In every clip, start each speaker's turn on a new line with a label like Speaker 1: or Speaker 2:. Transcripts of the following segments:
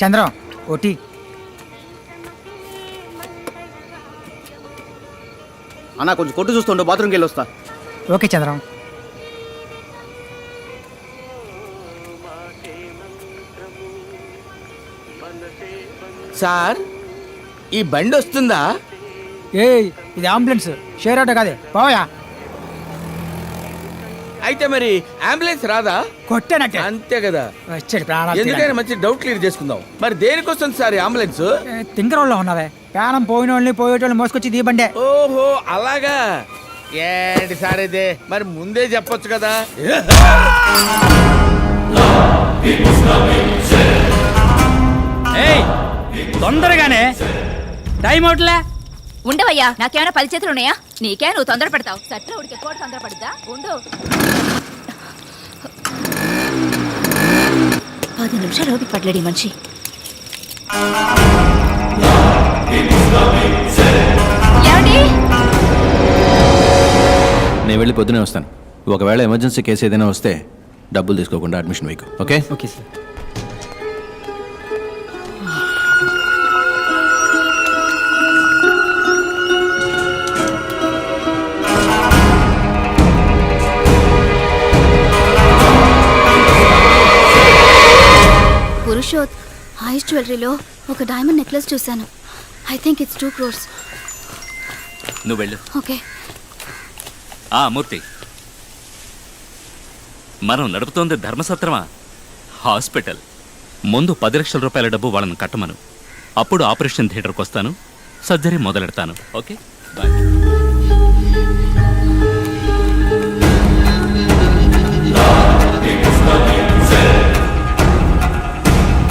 Speaker 1: Chandram OT.
Speaker 2: అన్న కొంచెం కొట్టు చూస్తుండో బాత్రూమ్కి వెళ్ళి వస్తా.
Speaker 1: ఓకే చంద్రం.
Speaker 3: సార్ ఈ బండి వస్తుందా?
Speaker 1: ఏయ్ ఇది అంబులెన్స్ షేర్ ఆటో కాదే పోయా
Speaker 3: అయితే మరి అంబులెన్స్ రాదా?
Speaker 1: కొట్టానట్టే.
Speaker 3: అంతే కదా.
Speaker 1: వచ్చాడు ప్రాణాలు
Speaker 3: ఎందుకైనా మంచి డౌట్ క్లియర్ చేసుకుందాం. మరి దేనికి వస్తుంది సార్ అంబులెన్స్?
Speaker 1: తింకరోళ్ళలో ఉన్నావే. ప్రాణం పోయిన వాళ్ళని పోయేటోళ్ళని మోసుకొచ్చి దీ బండే
Speaker 3: ఓహో అలాగా? ఏంటి సార్ ఇదే? మరి ముందే చెప్పొచ్చు కదా.
Speaker 4: ఏయ్ తొందరగానే. టైం అవుట్లే.
Speaker 5: ఉండవయ్యా నాకేమైనా పది చేతులు ఉన్నాయా? నీకే నువ్వు తొందర పెడతావు సత్ర ఉడికి ఎక్కువ తొందర పడుద్దా ఉండు. పది నిమిషాలు ఓపిక పడలేడు మనిషి. ఏమండి?
Speaker 6: నేను వెళ్ళి పొద్దునే వస్తాను. ఒకవేళ ఎమర్జెన్సీ కేసు ఏదైనా వస్తే డబ్బులు తీసుకోకుండా అడ్మిషన్ వేయకు. ఓకే?
Speaker 1: Okay sir.
Speaker 7: పురుషోత్ ఐస్ జ్యువెలరీలో ఒక డైమండ్ నెక్లెస్ చూశాను. I think it's two crores
Speaker 8: నువ్వు వెళ్ళు.
Speaker 7: ఓకే
Speaker 8: ఆ మూర్తి. మనం నడుపుతోంది ధర్మసత్రమా? హాస్పిటల్. ముందు పది లక్షల రూపాయల డబ్బు వాళ్ళని కట్టమను. అప్పుడు ఆపరేషన్ థియేటర్కి వస్తాను సర్జరీ మొదలెడతాను. Okay bye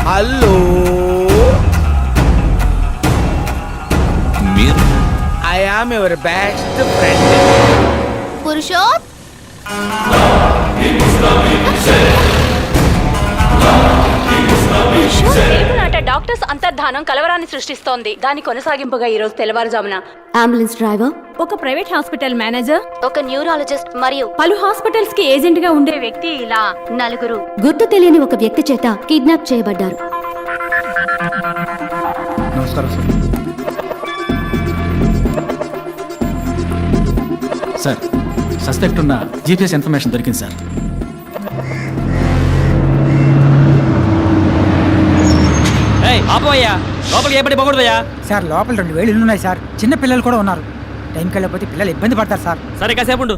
Speaker 3: hello.
Speaker 8: మీరు?
Speaker 3: I am your best friend
Speaker 7: Purushoth?
Speaker 9: నాట డాక్టర్స్ అంతర్ధానం కలవరాన్ని సృష్టిస్తోంది. దాని కొనసాగింపుగా ఈ రోజు తెల్లవారుజామున
Speaker 7: అంబులెన్స్ డ్రైవర్
Speaker 9: ఒక ప్రైవేట్ హాస్పిటల్ మేనేజర్
Speaker 7: ఒక న్యూరాలజిస్ట్ మరియు
Speaker 9: పలు హాస్పిటల్స్కి ఏజెంట్గా ఉండే వ్యక్తి ఇలా నలుగురు.
Speaker 7: గుర్తు తెలియని ఒక వ్యక్తి చేత కిడ్నాప్ చేయబడ్డారు.
Speaker 1: నమస్కారం సార్.
Speaker 4: సార్ సస్పెక్ట్ ఉన్న జీపీఎస్ ఇన్ఫర్మేషన్ దొరికింది సార్. ఏయ్ ఆపోయ్యా లోపలికి ఏ పడి పోకూడదయ్యా.
Speaker 1: సార్ లోపల రెండు వేలు ఇల్లు ఉన్నాయి సార్. చిన్న పిల్లలు కూడా ఉన్నారు. టైంకి వెళ్ళకపోతే పిల్లలు ఇబ్బంది పడతారు సార్.
Speaker 4: సరే కాసేపు ఉండు.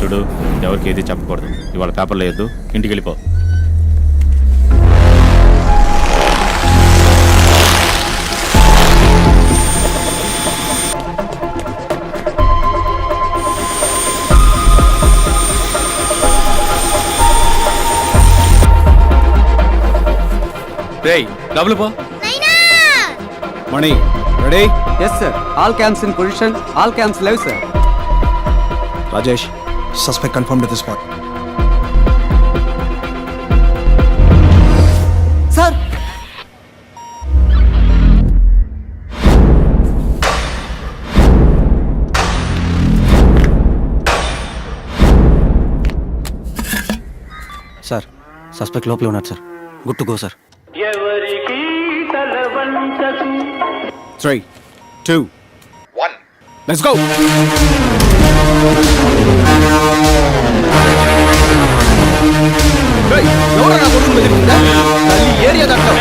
Speaker 10: చూడు ఎవరికి ఏది చెప్పకూడదు. ఇవాళ పేపర్లో వేయద్దు. ఇంటికి వెళ్ళిపో.
Speaker 6: రేయ్ డబ్బులు పో.
Speaker 2: Mani ready? Yes sir all camps in position all camps live sir
Speaker 11: Rajesh suspect confirm to the spot
Speaker 2: sir sir suspect లోపలే ఉన్నారు sir good to go sir three two one let's go ఎవరైనా కొడుకు బెదిరిందా తల్లి area దాంట్లో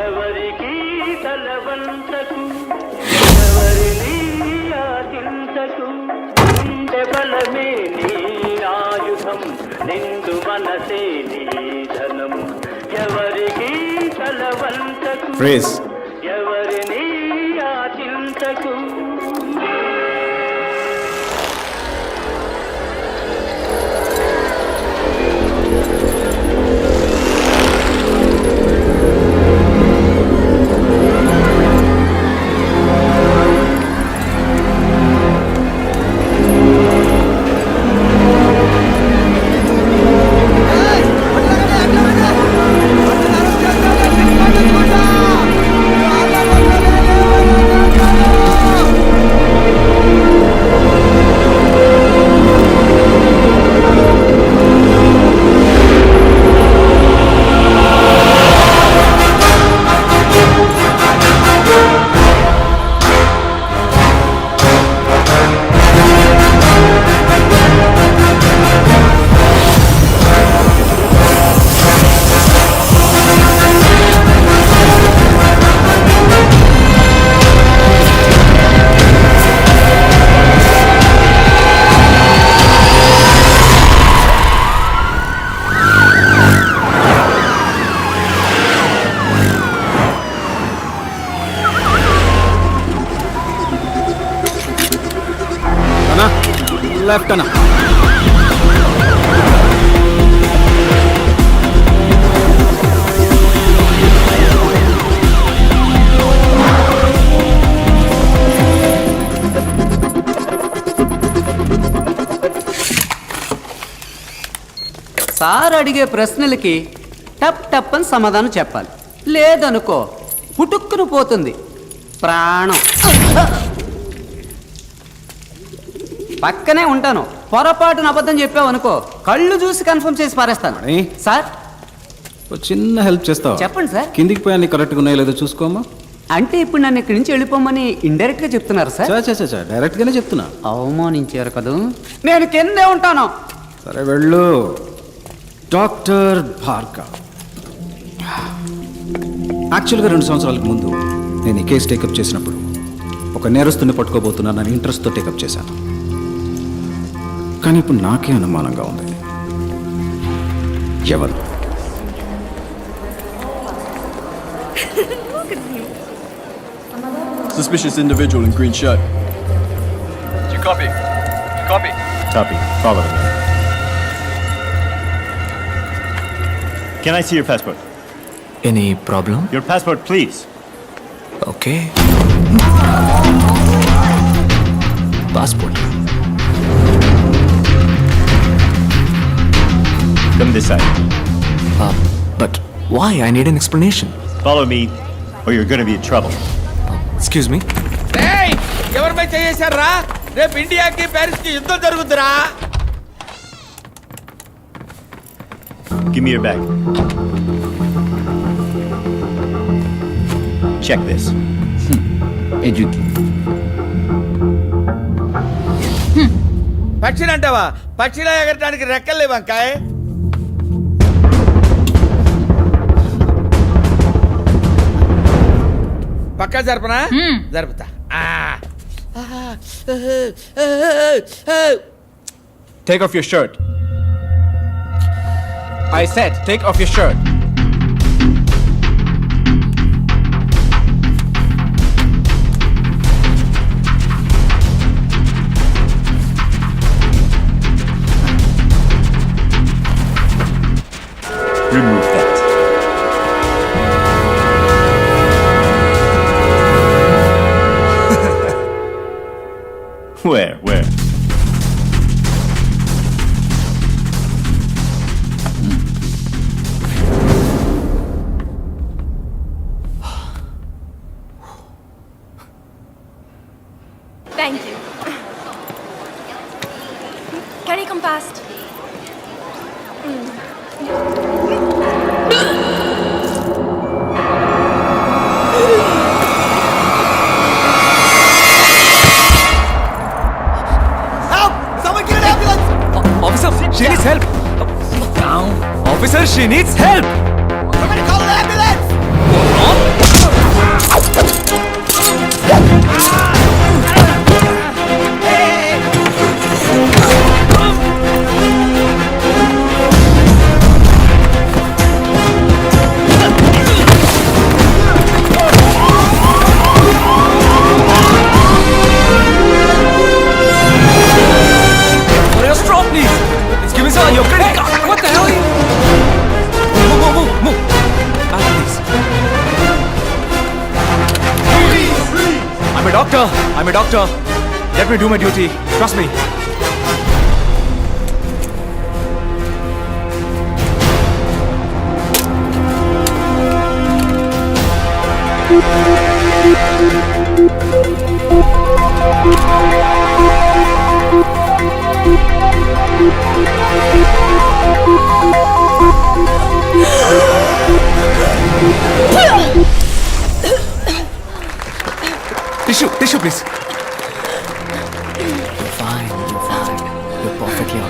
Speaker 12: ఎవరికి తలవంతకు ఎవరిని ఆశించకు గుండె బలమే నీ ఆయుధం నిండు మనసే నీ ధనం ఎవరికి తలవంతకు
Speaker 6: లెఫ్ట్ అన్న
Speaker 2: సార్ అడిగే ప్రశ్నలకి టప్ టప్ అని సమాధానం చెప్పాలి. లేదనుకో పుటుక్కును పోతుంది. ప్రాణం. పక్కనే ఉంటాను. పొరపాటున అబద్ధం చెప్పావు అనుకో కళ్ళు చూసి కన్ఫర్మ్ చేసి పారేస్తాను.
Speaker 6: మణి.
Speaker 2: సార్?
Speaker 6: ఓ చిన్న హెల్ప్ చేస్తావా?
Speaker 2: చెప్పండి సార్.
Speaker 6: కిందికి పోయాన్ని కరెక్ట్గా ఉన్నాయో లేదో చూసుకోమా
Speaker 2: అంటే ఇప్పుడు నన్ను ఇక్కడి నుంచి వెళ్ళిపోమని ఇండైరెక్ట్గా చెప్తున్నారు సార్.
Speaker 6: చా చా చా, చా. డైరెక్ట్గానే చెప్తున్నా.
Speaker 2: అవమానించారు కదూ. నేను కిందే ఉంటాను.
Speaker 6: సరే వెళ్ళు. డాక్టర్ భార్గవ్. యాక్చువల్గా రెండు సంవత్సరాలకు ముందు నేను ఈ కేసు టేకప్ చేసినప్పుడు ఒక నేరస్తుని పట్టుకోబోతున్నానని ఇంట్రెస్ట్తో టేకప్ చేశాను. కానీ ఇప్పుడు నాకే అనుమానంగా ఉంది ఎవరు
Speaker 11: Suspicious individual in green shirt.
Speaker 10: Copy. Follow me. Can I see your passport?
Speaker 11: Any problem?
Speaker 10: Your passport, please.
Speaker 11: Okay. Passport.
Speaker 10: Come this side.
Speaker 11: Uh, but why? I need an explanation.
Speaker 10: Follow me, or you're gonna be in trouble.
Speaker 11: Excuse me?
Speaker 3: ఏయ్ ఎవరి మీద చేశారా రేపు ఇండియాకి ప్యారిస్కి యుద్ధం జరుగుతురా
Speaker 10: Give me your bag. Check this.
Speaker 3: పక్షిని అంటావా పక్షిలా ఎగరటానికి రెక్కలు లేవు పక్కా జరపనా జరుపుతా ఆ.
Speaker 11: Take off your shirt. I said, take off your shirt.
Speaker 10: Remove
Speaker 11: Officer, she needs help! Call! I'm a doctor. Let me do my duty. Trust me. Tissue, tissue,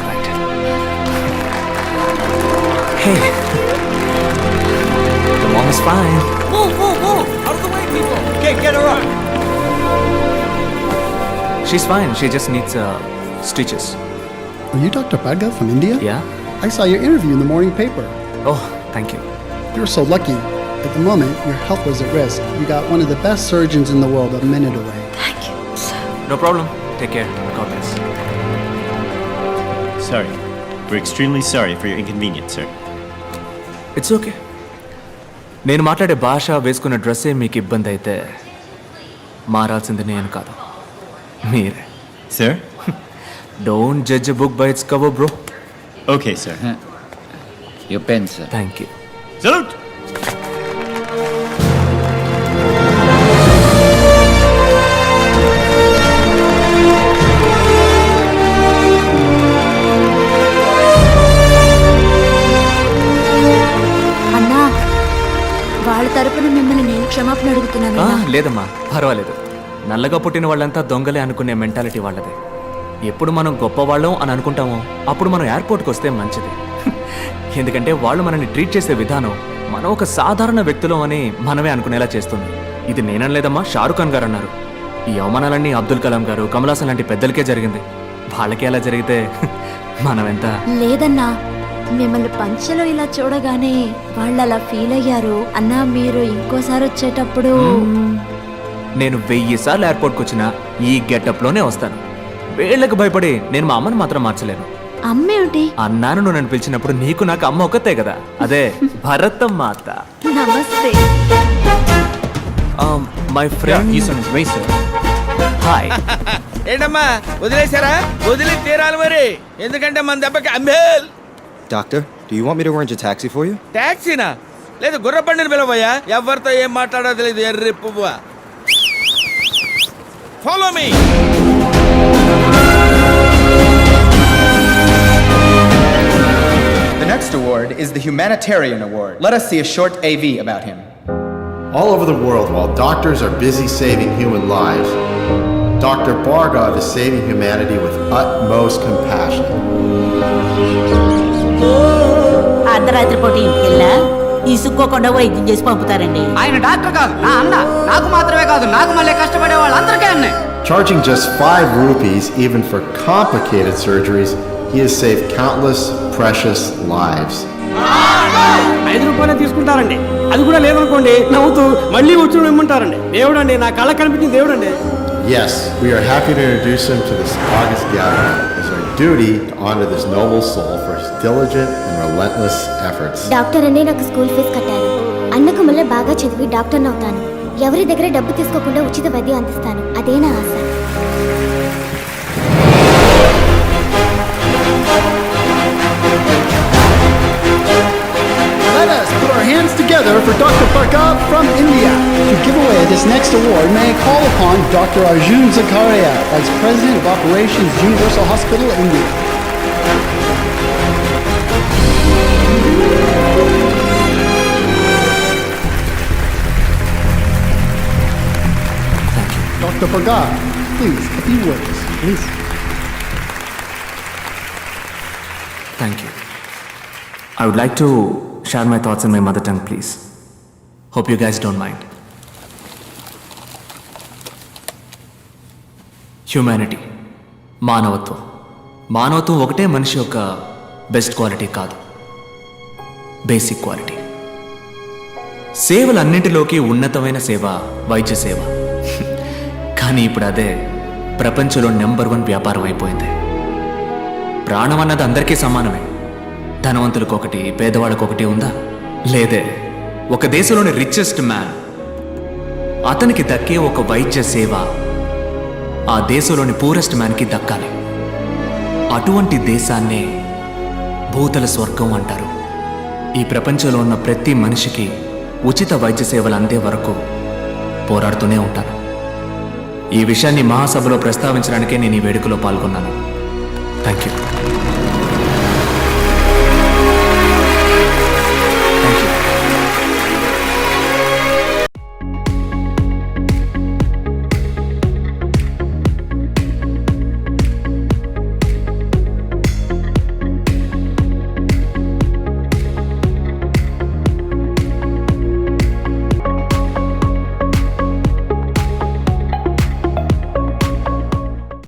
Speaker 11: right. Hey. The mom is fine.
Speaker 3: Move, move, move! Out of the way, people! Okay, get her up!
Speaker 11: She's fine. She just needs uh, stitches.
Speaker 12: Are you Dr. Bhargav from India?
Speaker 11: Yeah?
Speaker 12: I saw your interview in the morning paper.
Speaker 11: Oh, thank you.
Speaker 12: You were so lucky. At the moment, your health was at risk. You got one of the best surgeons in the world a minute away.
Speaker 11: No problem. Take care. God bless.
Speaker 10: sorry. We're extremely sorry for your inconvenience, sir.
Speaker 11: It's okay నేను మాట్లాడే భాష వేసుకున్న డ్రెస్సే మీకు ఇబ్బంది అయితే మారాల్సింది నేను కాదు మీరే
Speaker 10: Sir?
Speaker 11: Don't judge book by its cover bro
Speaker 10: Okay, sir.
Speaker 4: Your pen, sir.
Speaker 11: Thank you
Speaker 10: Salute!
Speaker 11: లేదమ్మా పర్వాలేదు. నల్లగా పుట్టిన వాళ్ళంతా దొంగలే అనుకునే మెంటాలిటీ వాళ్ళదే. ఎప్పుడు మనం గొప్పవాళ్ళం అని అనుకుంటామో అప్పుడు మనం ఎయిర్పోర్ట్కి వస్తే మంచిది. ఎందుకంటే వాళ్ళు మనల్ని ట్రీట్ చేసే విధానం మనం ఒక సాధారణ వ్యక్తులం అని మనమే అనుకునేలా చేస్తుంది. ఇది నేననలేదమ్మా షారుఖ్ ఖాన్ గారు అన్నారు ఈ అవమానాలన్నీ అబ్దుల్ కలాం గారు కమలాసన్ లాంటి పెద్దలకే జరిగింది. వాళ్ళకి ఎలా జరిగితే మనం ఎంత
Speaker 7: లేదన్నా మిమ్మల్ని పంచలో ఇలా చూడగానే వాళ్ళు అలా ఫీల్ అయ్యారు అన్నా మీరు ఇంకోసారి వచ్చేటప్పుడు.
Speaker 11: నేను వెయ్యి సార్లు ఎయిర్పోర్ట్కి వచ్చినా ఈ గెటప్లోనే వస్తాను. వీళ్ళకి భయపడి నేను మా అమ్మని మాత్రం మార్చలేను.
Speaker 7: అమ్మేమిటి
Speaker 11: అన్నాను నువ్వు నన్ను పిలిచినప్పుడు నీకు నాకు అమ్మ ఒక్కతే కదా. అదే భరతం మాత
Speaker 7: నమస్తే.
Speaker 11: My friend. హాయ్
Speaker 3: ఏంటమ్మా వదిలేశారా? వదిలి తీరాలి మరి. ఎందుకంటే మన దెబ్బకి అంబేల్
Speaker 13: Doctor, do you want me to arrange a taxi for you?
Speaker 3: ట్యాక్సీనా లేదు గుర్రబండిని పిలవయ్యా. ఎవరితో ఏం మాట్లాడో తెలియదు ఎర్రి పువ్వ. Follow me!
Speaker 13: The next award is the Humanitarian Award. Let us see a short AV about him.
Speaker 14: All over the world, while doctors are busy saving human lives, Dr. Bargov is saving humanity with utmost compassion.
Speaker 5: ఇసుక్కోకుండా వైద్యం చేసి పంపుతారండి
Speaker 2: ఆయన doctor కాదు నా అన్న నాకు మాత్రమే కాదు నాకు మళ్ళీ కష్టపడే వాళ్ళందరికీ అన్నే
Speaker 14: Charging just 5 rupees even for complicated surgeries, he has saved countless precious lives.
Speaker 4: ఐదు రూపాయలే తీసుకుంటారండి అది కూడా లేదనుకోండి నవ్వుతూ మళ్ళీ వచ్చి ఇమ్మంటారండి దేవుడు అండి నా కళ్ళ కనిపించింది దేవుడు అండి
Speaker 14: Yes, we are happy to introduce him to this August gathering. It's our duty to honor this noble soul diligent and relentless efforts.
Speaker 7: Doctor అనే నాకు స్కూల్ ఫీజు కట్టారు అన్నకు మళ్ళీ బాగా చదివి డాక్టర్ అవుతాను ఎవరి దగ్గర డబ్బు తీసుకోకుండా ఉచిత వైద్యం అందిస్తాను అదే నా ఆశ
Speaker 12: Let us put our hands together for Dr. Bhargav from India. To give away this next award, may I call upon Dr. Arjun Zakaria, Vice President of Operations, Universal Hospital, India. Dr. Bhargav, please, a few words, please.
Speaker 11: Thank you. I would like to share my thoughts in my mother tongue, please. Hope you guys don't mind. Humanity మానవత్వం మానవత్వం ఒకటే మనిషి యొక్క best quality కాదు basic quality సేవలన్నింటిలోకి ఉన్నతమైన సేవ వైద్య సేవ కానీ ఇప్పుడు అదే ప్రపంచంలో నెంబర్ వన్ వ్యాపారం అయిపోయింది. ప్రాణం అన్నది అందరికీ సమానమే. ధనవంతులకు ఒకటి పేదవాళ్ళకు ఒకటి ఉందా? లేదే. ఒక దేశంలోని రిచెస్ట్ మ్యాన్ అతనికి దక్కే ఒక వైద్య సేవ ఆ దేశంలోని పూరెస్ట్ మ్యాన్కి దక్కాలి. అటువంటి దేశాన్నే భూతల స్వర్గం అంటారు. ఈ ప్రపంచంలో ఉన్న ప్రతి మనిషికి ఉచిత వైద్య సేవలు అందే వరకు పోరాడుతూనే ఉంటాను ఈ విషయాన్ని మహాసభలో ప్రస్తావించడానికే నేను ఈ వేడుకలో పాల్గొన్నాను. Thank you